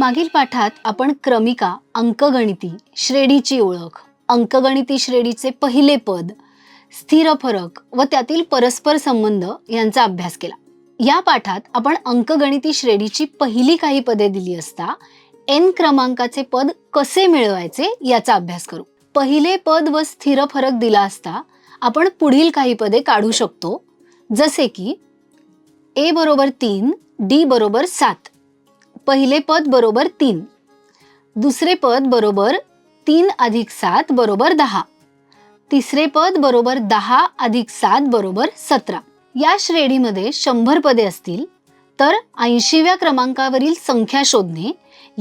मागील पाठात आपण क्रमिका अंकगणिती श्रेणीची ओळख अंकगणिती श्रेणीचे पहिले पद स्थिर फरक व त्यातील परस्पर संबंध यांचा अभ्यास केला. या पाठात आपण अंकगणिती श्रेणीची पहिली काही पदे दिली असता एन क्रमांकाचे पद कसे मिळवायचे याचा अभ्यास करू. पहिले पद व स्थिर फरक दिला असता आपण पुढील काही पदे काढू शकतो जसे की ए बरोबर तीन डी बरोबर सात. पहिले पद बरोबर तीन. दुसरे पद बरोबर तीन अधिक सात बरोबर दहा. तिसरे पद बरोबर दहा अधिक सात बरोबर सतरा. या श्रेणीमध्ये शंभर पदे असतील तर ऐंशीव्या क्रमांकावरील संख्या शोधणे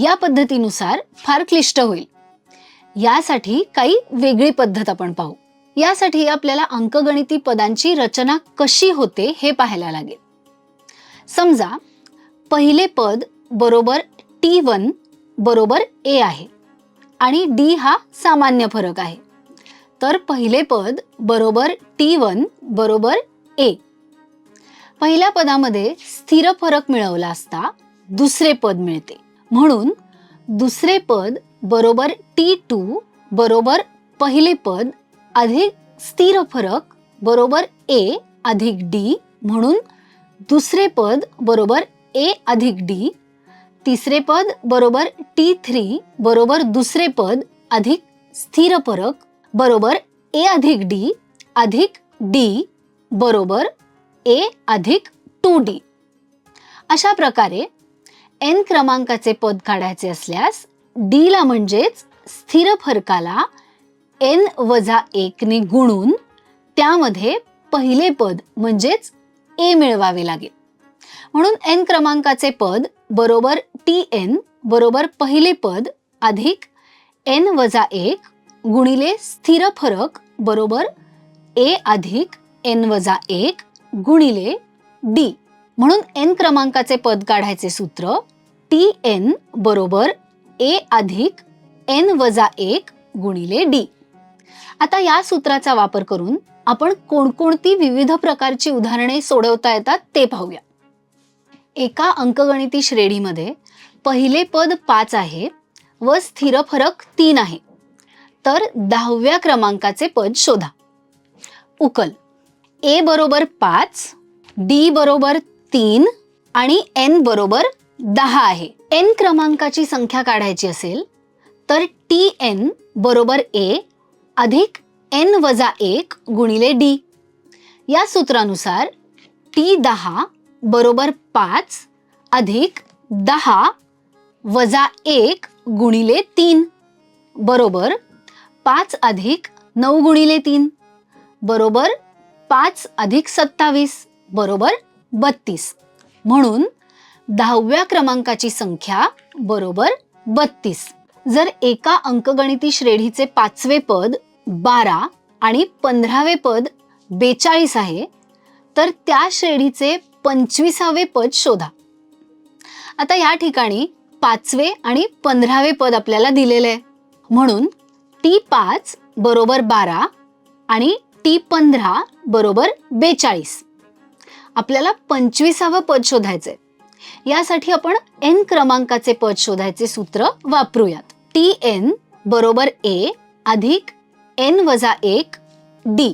या पद्धतीनुसार फार क्लिष्ट होईल. यासाठी काही वेगळी पद्धत आपण पाहू. यासाठी आपल्याला अंकगणिती पदांची रचना कशी होते हे पाहायला लागेल. समजा पहिले पद बरोबर टी वन बरोबर ए आहे. आणि डी हा सामान्य फरक आहे. तर पहिले पद बरोबर टी वन बरोबर ए पहिल्या पदामध्ये स्थिर फरक मिळवला असता दुसरे पद मिळते. म्हणून दुसरे पद बरोबर टी टू बरोबर पहिले पद अधिक स्थिर फरक बरोबर ए अधिक डी म्हणून दुसरे पद बरोबर ए अधिक डी तिसरे पद बरोबर टी थ्री बरोबर दुसरे पद अधिक स्थिर फरक बरोबर ए अधिक डी अधिक डी बरोबर ए अधिक टू डी अशा प्रकारे एन क्रमांकाचे पद काढायचे असल्यास डीला म्हणजेच स्थिर फरकाला एन वजा एकने गुणून त्यामध्ये पहिले पद म्हणजेच ए मिळवावे लागेल. म्हणून एन क्रमांकाचे पद बरोबर टी एन बरोबर पहिले पद अधिक एन वजा एक गुणिले स्थिर फरक बरोबर ए अधिक एन वजा एक गुणिले डी म्हणून एन क्रमांकाचे पद काढायचे सूत्र टी एन बरोबर ए अधिक एन वजा एक गुणिले डी आता या सूत्राचा वापर करून आपण कोणकोणती विविध प्रकारची उदाहरणे सोडवता येतात ते पाहूया. एका अंकगणिती श्रेणीमध्ये पहिले पद पाच आहे व स्थिर फरक तीन आहे. तर दहाव्या क्रमांकाचे पद शोधा. उकल. ए बरोबर पाच डी बरोबर तीन आणि एन बरोबर दहा आहे. एन क्रमांकाची संख्या काढायची असेल तर टी एन बरोबर ए अधिक एन वजा एक गुणिले डी. या सूत्रानुसार टी दहा बरोबर पाच अधिक दहा वजा एक गुणिले तीन. बरोबर पाच अधिक नऊ गुणिले तीन. बरोबर पाच अधिक सत्तावीस. बरोबर बत्तीस. म्हणून दहाव्या क्रमांकाची संख्या बरोबर बत्तीस. जर एका अंकगणिती श्रेणीचे पाचवे पद बारा आणि पंधरावे पद बेचाळीस आहे तर त्या श्रेणीचे पंचवीसावे पद शोधा. आता या ठिकाणी पाचवे आणि पंधरावे पद आपल्याला दिलेले आहे म्हणून टी पाच बरोबर बारा आणि टी पंधरा बरोबर बेचाळीस. आपल्याला पंचवीसावं पद शोधायचंय. यासाठी आपण एन क्रमांकाचे पद शोधायचे सूत्र वापरूयात. टी एन बरोबर ए अधिक एन वजा एक डी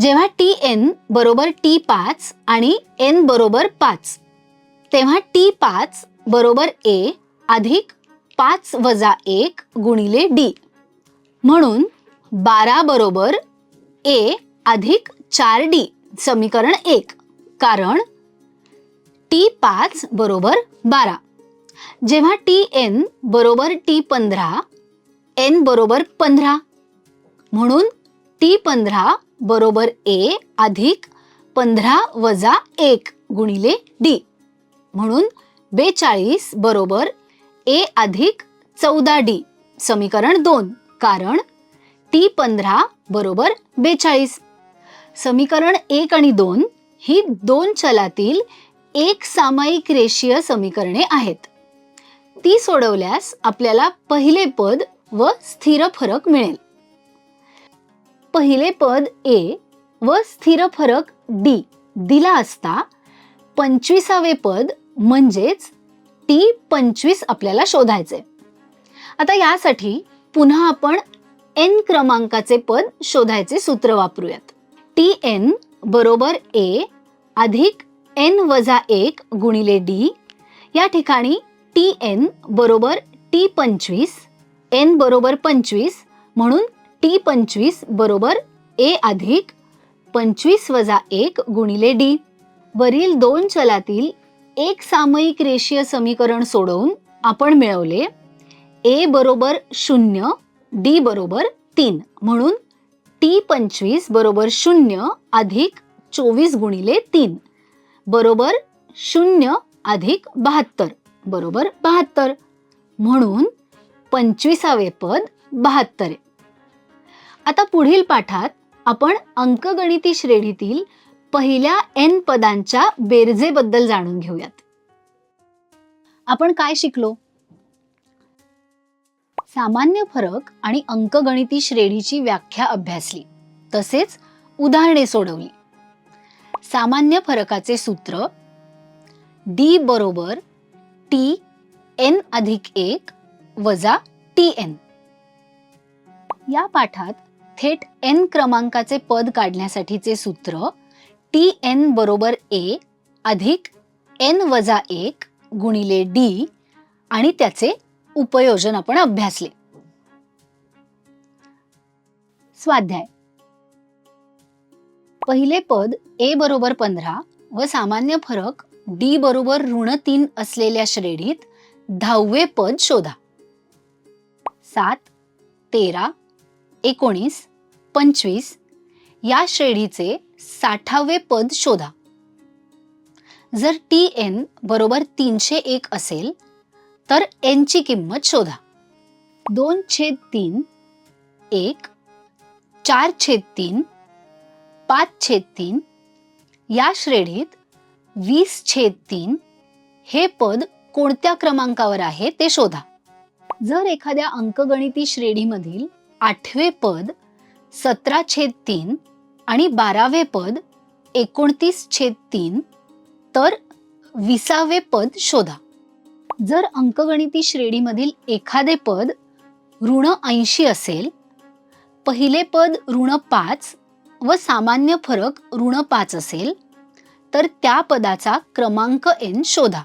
जेव्हा टी एन बरोबर टी पाच आणि एन बरोबर पाच तेव्हा टी पाच बरोबर ए अधिक पाच वजा एक गुणिले डी. म्हणून बारा बरोबर ए अधिक चार डी समीकरण एक कारण टी पाच बरोबर बारा. जेव्हा टी एन बरोबर टी पंधरा एन बरोबर पंधरा. म्हणून टी पंधरा बरोबर ए अधिक पंधरा वजा एक गुणिले डी. म्हणून बेचाळीस बरोबर ए अधिक चौदा डी समीकरण दोन. कारण टी पंधरा बरोबर बेचाळीस. समीकरण एक आणि दोन ही दोन चलातील एक सामायिक रेषीय समीकरणे आहेत. ती सोडवल्यास आपल्याला पहिले पद व स्थिर फरक मिळेल. पहिले पद ए व स्थिर फरक डी दिला असता पंचवीसावे पद म्हणजेच टी पंचवीस आपल्याला शोधायचे. आता यासाठी पुन्हा आपण एन क्रमांकाचे पद शोधायचे सूत्र वापरूयात. टी एन बरोबर ए अधिक एन वजा एक गुणिले डी. या ठिकाणी टी एन बरोबर टी पंचवीस एन बरोबर पंचवीस म्हणून टी पंचवीस बरोबर ए अधिक पंचवीस वजा एक गुणिले डी. वरील दोन चलातील एक सामयिक रेषीय समीकरण सोडवून आपण मिळवले ए बरोबर शून्य डी बरोबर तीन. म्हणून टी पंचवीस बरोबर शून्य अधिक चोवीस गुणिले तीन. बरोबर शून्य अधिक बहात्तर बरोबर बहात्तर. म्हणून पंचवीसावे पद बहात्तर. आहे आता पुढील पाठात आपण अंकगणिती श्रेणीतील पहिल्या एन पदांच्या बेरजेबद्दल जाणून घेऊयात. आपण काय शिकलो? सामान्य फरक आणि अंकगणिती श्रेणीची व्याख्या अभ्यासली. तसेच उदाहरणे सोडवली. सामान्य फरकाचे सूत्र डी बरोबर टी एन अधिक एक वजा टी एन या पाठात थेट एन क्रमांकाचे पद काढण्यासाठीचे सूत्र टी एन बरोबर ए अधिक एन वजा एक गुणिले डी आणि त्याचे उपयोजन आपण अभ्यासले. स्वाध्याय. पहिले पद ए बरोबर पंधरा व सामान्य फरक डी बरोबर ऋण तीन असलेल्या श्रेणीत दहावे पद शोधा. सात तेरा एकोणीस पंचवीस या श्रेणीचे साठावे पद शोधा. जर टी एन बरोबर तीनशे एक असेल तर एनची किंमत शोधा. दोन छेद तीन एक चार छेद तीन पाच छेद तीन या श्रेणीत वीस छेद तीन हे पद कोणत्या क्रमांकावर आहे ते शोधा. जर एखाद्या अंकगणिती श्रेणीमधील आठवे पद सतरा छेद तीन आणि बारावे पद एकोणतीस छेद तीन. तर विसावे पद शोधा. जर अंकगणिती श्रेणीमधील एखादे पद ऋण ऐंशी असेल पहिले पद ऋण पाच व सामान्य फरक ऋण पाच असेल तर त्या पदाचा क्रमांक एन शोधा.